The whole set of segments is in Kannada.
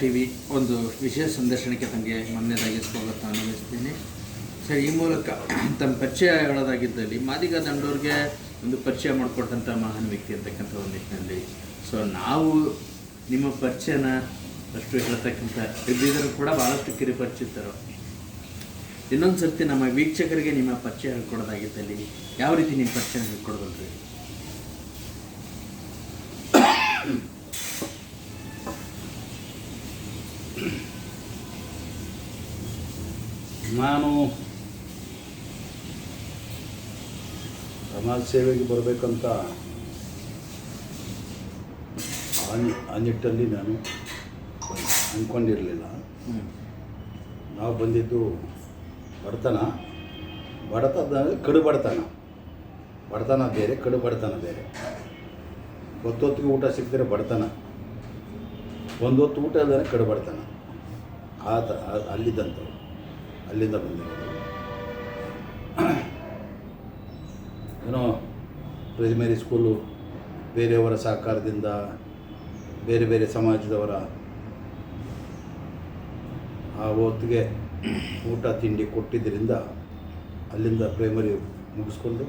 ಟಿ ವಿ ಒಂದು ವಿಶೇಷ ಸಂದರ್ಶನಕ್ಕೆ ತಮಗೆ ಮೊನ್ನೆದಾಗಿ ಸ್ವಾಗತ ಅನುಭವಿಸ್ತೀನಿ ಸರ್, ಈ ಮೂಲಕ ತಮ್ಮ ಪರಿಚಯ ಹೇಳೋದಾಗಿದ್ದಲ್ಲಿ ಮಾದಿಗ ದಂಡೋರಿಗೆ ಒಂದು ಪರಿಚಯ ಮಾಡಿಕೊಟ್ಟಂಥ ಮಹಾನ್ ವ್ಯಕ್ತಿ ಅಂತಕ್ಕಂಥ ಒಂದು ನಿಟ್ಟಿನಲ್ಲಿ. ಸೊ ನಾವು ನಿಮ್ಮ ಪರಿಚಯನ ಅಷ್ಟು ಹೇಳ್ತಕ್ಕಂಥ ಇದ್ದಿದ್ದರೂ ಕೂಡ ಭಾಳಷ್ಟು ಕಿರುಪರಿಚಿತರು. ಇನ್ನೊಂದು ಸರ್ತಿ ನಮ್ಮ ವೀಕ್ಷಕರಿಗೆ ನಿಮ್ಮ ಪರಿಚಯ ಹೇಳ್ಕೊಡೋದಾಗಿದ್ದಲ್ಲಿ ಯಾವ ರೀತಿ ನಿಮ್ಮ ಪರಿಚಯ ಹೇಳ್ಕೊಡೋದಲ್ರಿ ನಾನು ಸಮಾಜ ಸೇವೆಗೆ ಬರಬೇಕಂತ ಆ ನಿಟ್ಟಲ್ಲಿ ನಾನು ಅಂದ್ಕೊಂಡಿರಲಿಲ್ಲ ನಾವು ಬಂದಿದ್ದು ಬಡತನ. ಬಡತನ ಕಡು ಬಡತನ. ಬಡತನ ಬೇರೆ, ಕಡು ಬಡತನ ಬೇರೆ. ಹೊತ್ತೊತ್ತಿಗೆ ಊಟ ಸಿಕ್ಕಿದ್ರೆ ಬಡತನ. ಒಂದೊತ್ತು ಊಟ ಇಲ್ಲದೇ ಕಡು ಬಡತನ. ಆ ಥರ ಆ- ಅಲ್ಲಿದ್ದಂಥವು ಅಲ್ಲಿಂದ ಬಂದಿರೋದು ಏನೋ ಪ್ರೈಮರಿ ಸ್ಕೂಲು ಬೇರೆಯವರ ಸಹಕಾರದಿಂದ ಬೇರೆ ಬೇರೆ ಸಮಾಜದವರ ಆ ಹೊತ್ತಿಗೆ ಊಟ ತಿಂಡಿ ಕೊಟ್ಟಿದ್ದರಿಂದ ಅಲ್ಲಿಂದ ಪ್ರೈಮರಿ ಮುಗಿಸ್ಕೊಂಡು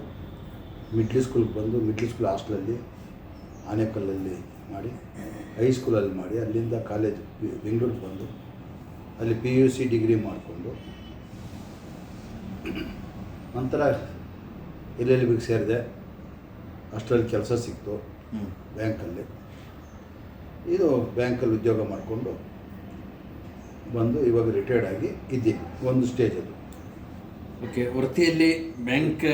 ಮಿಡ್ಲ್ ಸ್ಕೂಲ್ಗೆ ಬಂದು ಮಿಡ್ಲ್ ಸ್ಕೂಲ್ ಹಾಸ್ಟೆಲಲ್ಲಿ, ಆನೆಕಲ್ಲಲ್ಲಿ ಮಾಡಿ ಹೈಸ್ಕೂಲಲ್ಲಿ ಮಾಡಿ ಅಲ್ಲಿಂದ ಕಾಲೇಜ್, ಬೆಂಗಳೂರಿಗೆ ಬಂದು ಅಲ್ಲಿ ಪಿ ಯು ಸಿ ಡಿಗ್ರಿ ಮಾಡಿಕೊಂಡು ನಂತರ ಎಲ್ಲೆಲ್ಲಿ ಬಿಗ್ ಬಿಗೆ ಸೇರಿದೆ. ಅಷ್ಟರಲ್ಲಿ ಕೆಲಸ ಸಿಕ್ತು. ಹ್ಞೂ ಬ್ಯಾಂಕಲ್ಲಿ. ಇದು ಬ್ಯಾಂಕಲ್ಲಿ ಉದ್ಯೋಗ ಮಾಡಿಕೊಂಡು ಬಂದು ಇವಾಗ ರಿಟೈರ್ಡ್ ಆಗಿ ಇದ್ದೀನಿ ಒಂದು ಸ್ಟೇಜ್ ಅದು. ಓಕೆ ವೃತ್ತಿಯಲ್ಲಿ ಬ್ಯಾಂಕ್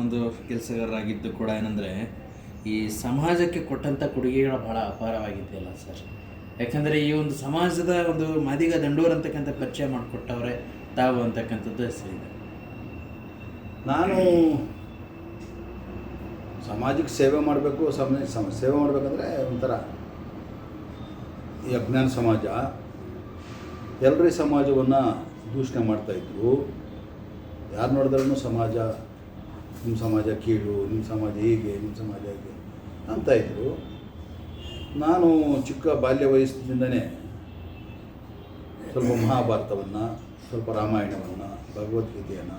ಒಂದು ಕೆಲಸಗಾರರಾಗಿದ್ದು ಕೂಡ ಏನಂದರೆ ಈ ಸಮಾಜಕ್ಕೆ ಕೊಟ್ಟಂಥ ಕೊಡುಗೆಗಳು ಬಹಳ ಅಪಾರವಾಗಿದೆಯಲ್ಲ ಸರ್. ಯಾಕಂದರೆ ಈ ಒಂದು ಸಮಾಜದ ಒಂದು ಮಾದಿಗ ದಂಡೋರ್ ಅಂತಕ್ಕಂಥ ಪರಿಚಯ ಮಾಡಿಕೊಟ್ಟವ್ರೆ ತಾವು ಅಂತಕ್ಕಂಥದ್ದು ಹೆಸರಿದೆ. ನಾನು ಸಮಾಜಕ್ಕೆ ಸೇವೆ ಮಾಡಬೇಕು, ಸಮ ಸೇವೆ ಮಾಡಬೇಕಂದ್ರೆ ಒಂಥರ ಈ ಅಜ್ಞಾನ ಸಮಾಜ. ಎಲ್ಲರ ಸಮಾಜವನ್ನು ದೂಷಣೆ ಮಾಡ್ತಾಯಿದ್ರು ಯಾರು ನೋಡಿದ್ರೂ ಸಮಾಜ ನಿಮ್ಮ ಸಮಾಜ ಕೀಳು ನಿಮ್ಮ ಸಮಾಜ ಹೀಗೆ ನಿಮ್ಮ ಸಮಾಜ ಹೀಗೆ ಅಂತ ಇದ್ರು. ನಾನು ಚಿಕ್ಕ ಬಾಲ್ಯ ವಯಸ್ಸಿನಿಂದನೇ ಸ್ವಲ್ಪ ಮಹಾಭಾರತವನ್ನು ಸ್ವಲ್ಪ ರಾಮಾಯಣವನ್ನು, ಭಗವದ್ಗೀತೆಯನ್ನು,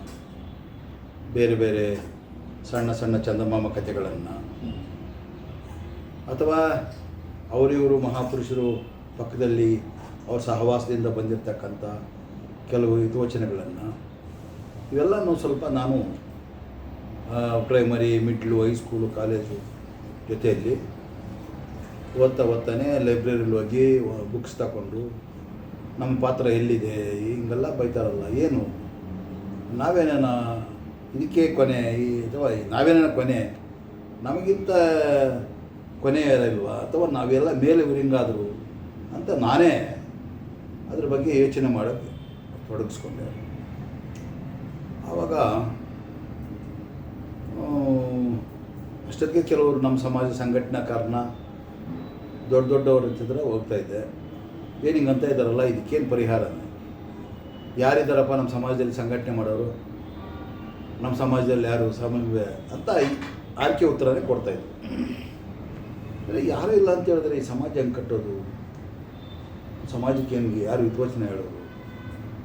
ಬೇರೆ ಬೇರೆ ಸಣ್ಣ ಸಣ್ಣ ಚಂದಮಾಮ ಕಥೆಗಳನ್ನು, ಅಥವಾ ಅವರಿವರು ಮಹಾಪುರುಷರು ಪಕ್ಕದಲ್ಲಿ ಅವ್ರ ಸಹವಾಸದಿಂದ ಬಂದಿರತಕ್ಕಂಥ ಕೆಲವು ಹಿತವಚನಗಳನ್ನು, ಇವೆಲ್ಲನೂ ಸ್ವಲ್ಪ ನಾನು ಪ್ರೈಮರಿ ಮಿಡ್ಲು ಹೈಸ್ಕೂಲು ಕಾಲೇಜು ಜೊತೆಯಲ್ಲಿ ಓದ್ತಾ ಓದ್ತಾನೆ ಲೈಬ್ರರಿಲಿ ಹೋಗಿ ಬುಕ್ಸ್ ತಗೊಂಡು ನಮ್ಮ ಪಾತ್ರ ಎಲ್ಲಿದೆ? ಹಿಂಗೆಲ್ಲ ಬೈತಾರಲ್ಲ, ಏನು? ನಾವೇನೇನ ಇದಕ್ಕೆ ಕೊನೆ, ಈ ಅಥವಾ ನಾವೇನೇನ ಕೊನೆ, ನಮಗಿಂತ ಕೊನೆ ಇಲ್ವಾ ಅಥವಾ ನಾವೆಲ್ಲ ಮೇಲೆ ಹಿಂಗಾದರು ಅಂತ ನಾನೇ ಅದ್ರ ಬಗ್ಗೆ ಯೋಚನೆ ಮಾಡೋಕ್ಕೆ ತೊಡಗಿಸ್ಕೊಂಡೆ. ಆವಾಗ ಅಷ್ಟಕ್ಕೆ ಕೆಲವರು ನಮ್ಮ ಸಮಾಜ ಸಂಘಟನಾಕಾರನ ದೊಡ್ಡ ದೊಡ್ಡವರು ಇರ್ತಿದ್ರೆ ಹೋಗ್ತಾ ಇದ್ದೆ. ಏನು ಅಂತ ಇದ್ದಾರಲ್ಲ, ಇದಕ್ಕೇನು ಪರಿಹಾರ? ಯಾರಿದ್ದಾರಪ್ಪ ನಮ್ಮ ಸಮಾಜದಲ್ಲಿ ಸಂಘಟನೆ ಮಾಡೋರು? ನಮ್ಮ ಸಮಾಜದಲ್ಲಿ ಯಾರು ಸಮಾಜ ಅಂತ ಆಯ್ಕೆ ಉತ್ತರನೇ ಕೊಡ್ತಾಯಿದ್ರು ಅಂದರೆ ಯಾರೂ ಇಲ್ಲ ಅಂತ ಹೇಳಿದ್ರೆ ಈ ಸಮಾಜ ಹೆಂಗೆ ಕಟ್ಟೋದು? ಸಮಾಜಕ್ಕೆ ಹೆಂಗೆ, ಯಾರು ಹಿತವಚನ ಹೇಳೋದು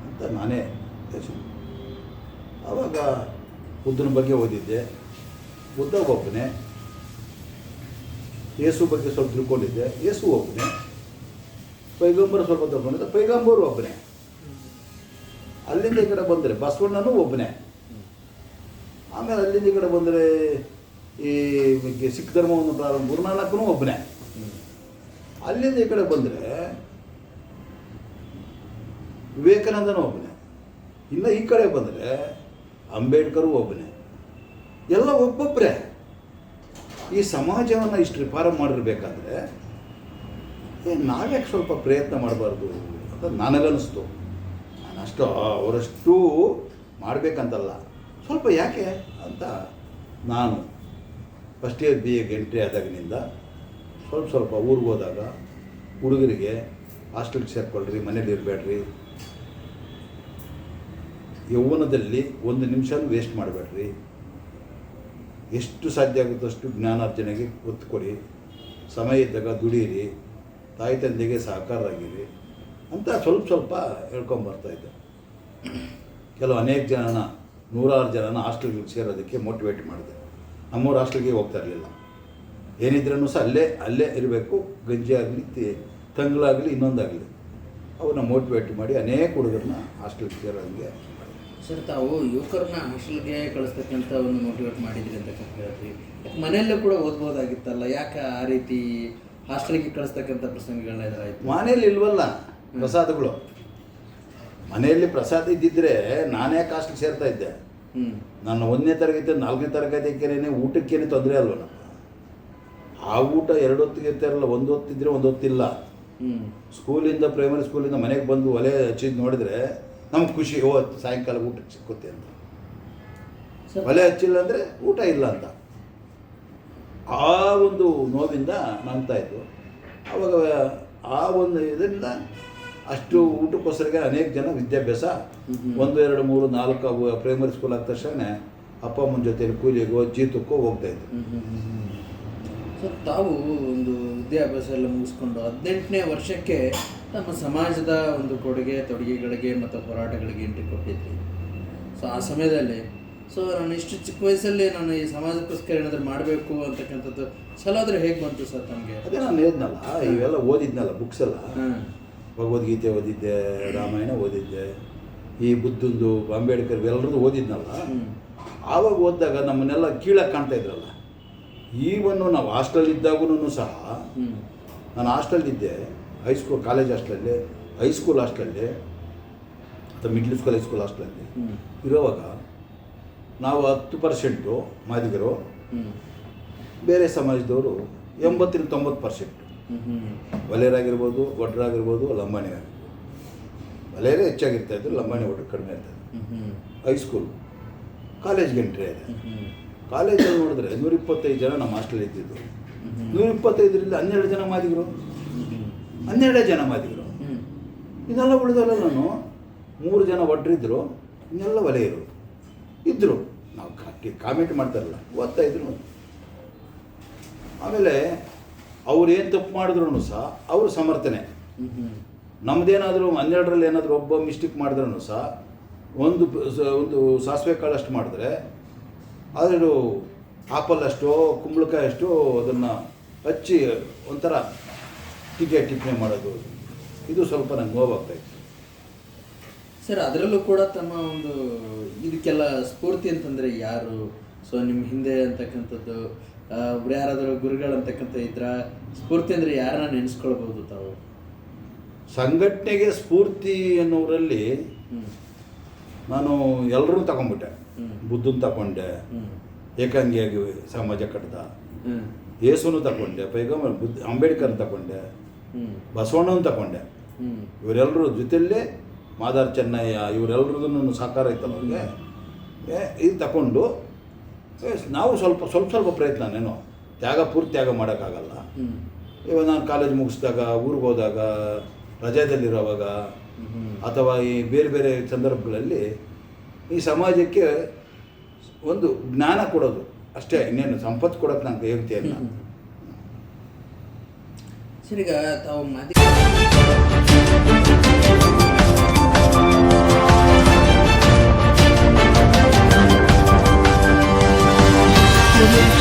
ಅಂತ ನಾನೇ ಯೋಚನೆ ಆವಾಗ ಬುದ್ಧನ ಬಗ್ಗೆ ಓದಿದ್ದೆ. ಬುದ್ಧ ಒಬ್ಬನೇ. ಯೇಸು ಬಗ್ಗೆ ಸ್ವಲ್ಪ ತಿಳ್ಕೊಂಡಿದ್ದೆ. ಯೇಸು ಒಬ್ಬನೇ. ಪೈಗಂಬರ್ ಸ್ವಲ್ಪ ದೊಡ್ಡ ಪೈಗಂಬರು ಒಬ್ಬನೇ. ಅಲ್ಲಿಂದ ಈ ಕಡೆ ಬಂದರೆ ಬಸವಣ್ಣನೂ ಒಬ್ಬನೇ. ಆಮೇಲೆ ಅಲ್ಲಿಂದ ಈ ಕಡೆ ಬಂದರೆ ಈ ಸಿಖ್ ಧರ್ಮವನ್ನು ಪ್ರಾರಂಭ ಗುರುನಾನಕನೂ ಒಬ್ಬನೇ. ಅಲ್ಲಿಂದ ಈ ಕಡೆ ಬಂದರೆ ವಿವೇಕಾನಂದನೂ ಒಬ್ಬನೇ. ಇನ್ನು ಈ ಕಡೆ ಬಂದರೆ ಅಂಬೇಡ್ಕರು ಒಬ್ಬನೇ. ಎಲ್ಲ ಒಬ್ಬೊಬ್ಬರೇ ಈ ಸಮಾಜವನ್ನು ಇಷ್ಟು ರಿಪಾರ ಮಾಡಿರ್ಬೇಕಾದ್ರೆ ನಾವ್ಯಾಕೆ ಸ್ವಲ್ಪ ಪ್ರಯತ್ನ ಮಾಡಬಾರ್ದು ಅಂತ ನನಗನ್ನಿಸ್ತು ನಾನು ಅಷ್ಟು ಅವರಷ್ಟು ಮಾಡಬೇಕಂತಲ್ಲ. ಸ್ವಲ್ಪ ಯಾಕೆ ಅಂತ ನಾನು ಫಸ್ಟ್ ಇಯರ್ ಬಿ ಎಗೆ ಎಂಟ್ರಿ ಆದಾಗಿನಿಂದ ಸ್ವಲ್ಪ ಸ್ವಲ್ಪ ಊರಿಗೆ ಹೋದಾಗ ಹುಡುಗರಿಗೆ ಹಾಸ್ಟೆಲ್ಗೆ ಸೇರ್ಕೊಳ್ರಿ, ಮನೇಲಿ ಇರಬೇಡ್ರಿ. ಯೌವನದಲ್ಲಿ ಒಂದು ನಿಮಿಷನೂ ವೇಸ್ಟ್ ಮಾಡಬೇಡ್ರಿ. ಎಷ್ಟು ಸಾಧ್ಯ ಆಗುತ್ತೋ ಅಷ್ಟು ಜ್ಞಾನಾರ್ಜನೆಗೆ ಒತ್ತು ಕೊಡಿ ಸಮಯ ಇದ್ದಾಗ ದುಡೀರಿ ತಾಯಿ ತಂದೆಗೆ ಸಹಕಾರರಾಗಿರಿ ಅಂತ ಸ್ವಲ್ಪ ಸ್ವಲ್ಪ ಹೇಳ್ಕೊಂಬರ್ತಾಯಿದ್ದೆ ಕೆಲವು ಅನೇಕ ಜನನ, ನೂರಾರು ಜನನ ಹಾಸ್ಟೆಲ್ಗೆ ಸೇರೋದಕ್ಕೆ ಮೋಟಿವೇಟ್ ಮಾಡಿದೆ. ನಮ್ಮೂರು ಹಾಸ್ಟೆಲ್ಗೆ ಹೋಗ್ತಾ ಇರಲಿಲ್ಲ. ಏನಿದ್ರೂ ಸಹ ಅಲ್ಲೇ ಅಲ್ಲೇ ಇರಬೇಕು, ಗಂಜಿ ಆಗಲಿ ತಂಗ್ಳಾಗಲಿ, ಇನ್ನೊಂದಾಗಲಿ. ಅವನ್ನ ಮೋಟಿವೇಟ್ ಮಾಡಿ ಅನೇಕ ಹುಡುಗರನ್ನ ಹಾಸ್ಟೆಲ್ಗೆ ಮಾಡಿದೆ. ಸರ್, ತಾವು ಯುವಕರನ್ನ ಹಾಸ್ಟೆಲ್ಗೆ ಕಳಿಸ್ತಕ್ಕಂಥ ಒಂದು ಮೋಟಿವೇಟ್ ಮಾಡಿದ್ರಿ ಅಂತ ಹೇಳ್ತೀವಿ ಮನೆಯಲ್ಲೂ ಕೂಡ ಓದ್ಬೋದಾಗಿತ್ತಲ್ಲ? ಯಾಕೆ ಆ ರೀತಿ ಹಾಸ್ಟೆಲ್ಗೆ ಕಳಿಸ್ತಕ್ಕಂಥ ಪ್ರಸಂಗಗಳನ್ನ ಎದುರಾಯ್ತು ಮನೆಯಲ್ಲಿ ಇಲ್ವಲ್ಲ ಪ್ರಸಾದಗಳು. ಮನೆಯಲ್ಲಿ ಪ್ರಸಾದ ಇದ್ದಿದ್ರೆ ನಾನೇ ಕಾಸ್ಟ್ಲಿ ಸೇರ್ತಾ ಇದ್ದೆ. ನಾನು ಒಂದನೇ ತರಗತಿ ನಾಲ್ಕನೇ ತರಗತಿಗೇನೆ ಊಟಕ್ಕೇನೆ ತೊಂದರೆ ಅಲ್ವ ನಮ್ಮ ಆ ಊಟ ಎರಡು ಹೊತ್ತಿಗೆ ಇರ್ತಾರಲ್ಲ ಒಂದು ಹೊತ್ತಿದ್ರೆ ಒಂದು ಹೊತ್ತಿಲ್ಲ. ಹ್ಞೂ ಸ್ಕೂಲಿಂದ ಪ್ರೈಮರಿ ಸ್ಕೂಲಿಂದ ಮನೆಗೆ ಬಂದು ಒಲೆ ಹಚ್ಚಿದ್ದು ನೋಡಿದ್ರೆ ನಮ್ಗೆ ಖುಷಿ ಓ ಸಾಯಂಕಾಲ ಊಟಕ್ಕೆ ಸಿಕ್ಕುತ್ತೆ ಅಂತ. ಒಲೆ ಹಚ್ಚಿಲ್ಲ ಅಂದರೆ ಊಟ ಇಲ್ಲ ಅಂತ. ಆ ಒಂದು ನೋವಿಂದ ನಂಬ್ತಾ ಇತ್ತು ಆವಾಗ ಆ ಒಂದು ಇದರಿಂದ ಅಷ್ಟು ಊಟಕ್ಕೋಸ್ಕರಗೆ ಅನೇಕ ಜನ ವಿದ್ಯಾಭ್ಯಾಸ. ಒಂದು ಎರಡು ಮೂರು ನಾಲ್ಕು ಅವು ಪ್ರೈಮರಿ ಸ್ಕೂಲ್ ಆದ ತಕ್ಷಣ ಅಪ್ಪ ಅಮ್ಮನ ಜೊತೆ ಕೂಲಿಗೋ ಜೀತಕ್ಕೋ ಹೋಗ್ತಾ ಇತ್ತು. ಸರ್ ತಾವು ಒಂದು ವಿದ್ಯಾಭ್ಯಾಸ ಎಲ್ಲ ಮುಗಿಸ್ಕೊಂಡು ಹದಿನೆಂಟನೇ ವರ್ಷಕ್ಕೆ ನಮ್ಮ ಸಮಾಜದ ಒಂದು ಕೊಡುಗೆ ತೊಡುಗೆಗಳಿಗೆ ಮತ್ತು ಹೋರಾಟಗಳಿಗೆ ಎಂಟ್ರಿ ಕೊಟ್ಟಿದ್ವಿ ಸೊ ಆ ಸಮಯದಲ್ಲಿ ಸೊ ನಾನು ಇಷ್ಟು ಚಿಕ್ಕ ವಯಸ್ಸಲ್ಲಿ ನಾನು ಈ ಸಮಾಜಕ್ಕೋಸ್ಕರ ಏನಾದರೂ ಮಾಡಬೇಕು ಅಂತಕ್ಕಂಥದ್ದು ಛಲಾದ್ರೆ ಹೇಗೆ ಬಂತು ಸರ್ ನಮಗೆ ಅದೇ ನಾನು ಹೇಳಿದ್ನಲ್ಲ ಇವೆಲ್ಲ ಓದಿದ್ನಲ್ಲ ಬುಕ್ಸ್ ಎಲ್ಲ. ಭಗವದ್ಗೀತೆ ಓದಿದ್ದೆ ರಾಮಾಯಣ ಓದಿದ್ದೆ ಈ ಬುದ್ಧಂದು ಅಂಬೇಡ್ಕರ್ ಇವೆಲ್ಲರದ್ದು ಓದಿದ್ನಲ್ಲ. ಆವಾಗ ಓದಿದಾಗ ನಮ್ಮನ್ನೆಲ್ಲ ಕೀಳಕ್ಕೆ ಕಾಣ್ತಾ ಇದ್ರಲ್ಲ. ಈವನ್ನು ನಾವು ಹಾಸ್ಟೆಲ್ ಇದ್ದಾಗೂ ಸಹ ನಾನು ಹಾಸ್ಟೆಲ್ದಿದ್ದೆ ಹೈಸ್ಕೂಲ್ ಕಾಲೇಜ್ ಹಾಸ್ಟೆಲಲ್ಲಿ ಹೈಸ್ಕೂಲ್ ಹಾಸ್ಟೆಲಲ್ಲಿ ಅಥವಾ ಮಿಡ್ಲ್ ಸ್ಕೂಲ್ ಹೈಸ್ಕೂಲ್ ಹಾಸ್ಟೆಲಲ್ಲಿ ಇರೋವಾಗ ನಾವು ಹತ್ತು ಪರ್ಸೆಂಟು ಮಾದಿಗರು ಬೇರೆ ಸಮಾಜದವರು ಎಂಬತ್ತರಿಂದ ತೊಂಬತ್ತು ಪರ್ಸೆಂಟ್ ಒಲೆಯರಾಗಿರ್ಬೋದು ಒಡ್ರಾಗಿರ್ಬೋದು ಲಂಬಾಣಿ ಆಗಿರ್ಬೋದು ಒಲೆಯರೇ ಹೆಚ್ಚಾಗಿರ್ತಾ ಇದ್ರು ಲಂಬಾಣಿ ಒಡ್ರು ಕಡಿಮೆ ಇರ್ತದೆ ಹೈಸ್ಕೂಲ್ ಕಾಲೇಜ್ಗೆ ಎಂಟ್ರಿ ಇದೆ ಕಾಲೇಜಲ್ಲಿ ನೋಡಿದ್ರೆ ನೂರ ಇಪ್ಪತ್ತೈದು ಜನ ನಮ್ಮ ಹಾಸ್ಟೆಲ್ ಇದ್ದಿದ್ದು. ನೂರ ಇಪ್ಪತ್ತೈದರಿಂದ ಹನ್ನೆರಡು ಜನ ಮಾದಿಗರು. ಹನ್ನೆರಡೇ ಜನ ಮಾದಿಗರು. ಇದೆಲ್ಲ ಉಳಿದಲ್ಲ ನಾನು ಮೂರು ಜನ ಒಡ್ರಿದ್ರು ಇನ್ನೆಲ್ಲ ಒಲೆಯರು ಇದ್ದರು. ನಾವು ಕಾಮೆಂಟ್ ಮಾಡ್ತಾರಲ್ಲ ಓದ್ತಾ ಇದ್ರು ಆಮೇಲೆ ಅವ್ರು ಏನು ತಪ್ಪು ಮಾಡಿದ್ರು ಸಹ ಅವರು ಸಮರ್ಥನೆ. ನಮ್ಮದೇನಾದರೂ ಹನ್ನೆರಡರಲ್ಲಿ ಏನಾದರೂ ಒಬ್ಬ ಮಿಸ್ಟೇಕ್ ಮಾಡಿದ್ರೂ ಸಹ ಒಂದು ಒಂದು ಸಾಸಿವೆ ಕಾಳಷ್ಟು ಮಾಡಿದ್ರೆ ಅದ್ರ ಆಪಲ್ ಅಷ್ಟೋ, ಕುಂಬಳಕಾಯಿ ಅಷ್ಟು ಅದನ್ನು ಹಚ್ಚಿ ಒಂಥರ ಟಿಕೆ ಟಿಪ್ಪಣಿ ಮಾಡೋದು. ಇದು ಸ್ವಲ್ಪ ನಂಗೆ ನೋವಾಗ್ತಾಯಿತ್ತು ಸರ್ ಅದರಲ್ಲೂ ಕೂಡ ತಮ್ಮ ಒಂದು ಇದಕ್ಕೆಲ್ಲ ಸ್ಫೂರ್ತಿ ಅಂತಂದ್ರೆ ಯಾರು? ಸೊ ನಿಮ್ಮ ಹಿಂದೆ ಅಂತಕ್ಕಂಥದ್ದು ಒಬ್ರು ಯಾರಾದರೂ ಗುರುಗಳು ಅಂತಕ್ಕಂಥ ಇದ್ರ ಸ್ಫೂರ್ತಿ ಅಂದರೆ ಯಾರನ್ನ ನೆನೆಸ್ಕೊಳ್ಬೋದು ತಾವು? ಸಂಘಟನೆಗೆ ಸ್ಫೂರ್ತಿ ಅನ್ನೋರಲ್ಲಿ ನಾನು ಎಲ್ಲರೂ ತಗೊಂಡ್ಬಿಟ್ಟೆ. ಬುದ್ಧನ್ ತಗೊಂಡೆ ಏಕಾಂಗಿಯಾಗಿ ಸಮಾಜ ಕಟ್ಟದ ಯೇಸುನು ತಗೊಂಡೆ ಪೈಗಂಬರ್ ಬುದ್ಧ ಅಂಬೇಡ್ಕರ್ ತಗೊಂಡೆ ಬಸವಣ್ಣನ ತಗೊಂಡೆ. ಇವರೆಲ್ಲರೂ ಜೊತೆಯಲ್ಲೇ ಮಾದಾರ್ ಚೆನ್ನಯ್ಯ ಇವರೆಲ್ಲರದ್ದು ಸಹಕಾರ ಇತ್ತಲ್ಲ ಅವ್ರಿಗೆ? ಏ, ಇದು ತಗೊಂಡು ನಾವು ಸ್ವಲ್ಪ ಸ್ವಲ್ಪ ಸ್ವಲ್ಪ ಪ್ರಯತ್ನನೇನೋ ತ್ಯಾಗ ಪೂರ್ತಿ ತ್ಯಾಗ ಮಾಡೋಕ್ಕಾಗಲ್ಲ. ಇವಾಗ ನಾನು ಕಾಲೇಜ್ ಮುಗಿಸಿದಾಗ ಊರಿಗೆ ಹೋದಾಗ ರಜಾದಲ್ಲಿರೋವಾಗ ಅಥವಾ ಈ ಬೇರೆ ಬೇರೆ ಸಂದರ್ಭಗಳಲ್ಲಿ ಈ ಸಮಾಜಕ್ಕೆ ಒಂದು ಜ್ಞಾನ ಕೊಡೋದು. ಅಷ್ಟೇ ಇನ್ನೇನು ಸಂಪತ್ತು ಕೊಡೋಕೆ ನಾನು ಹೇಳ್ತೀಯ ಸರಿ ಸರ್ ಈಗ ತಾವು Absolute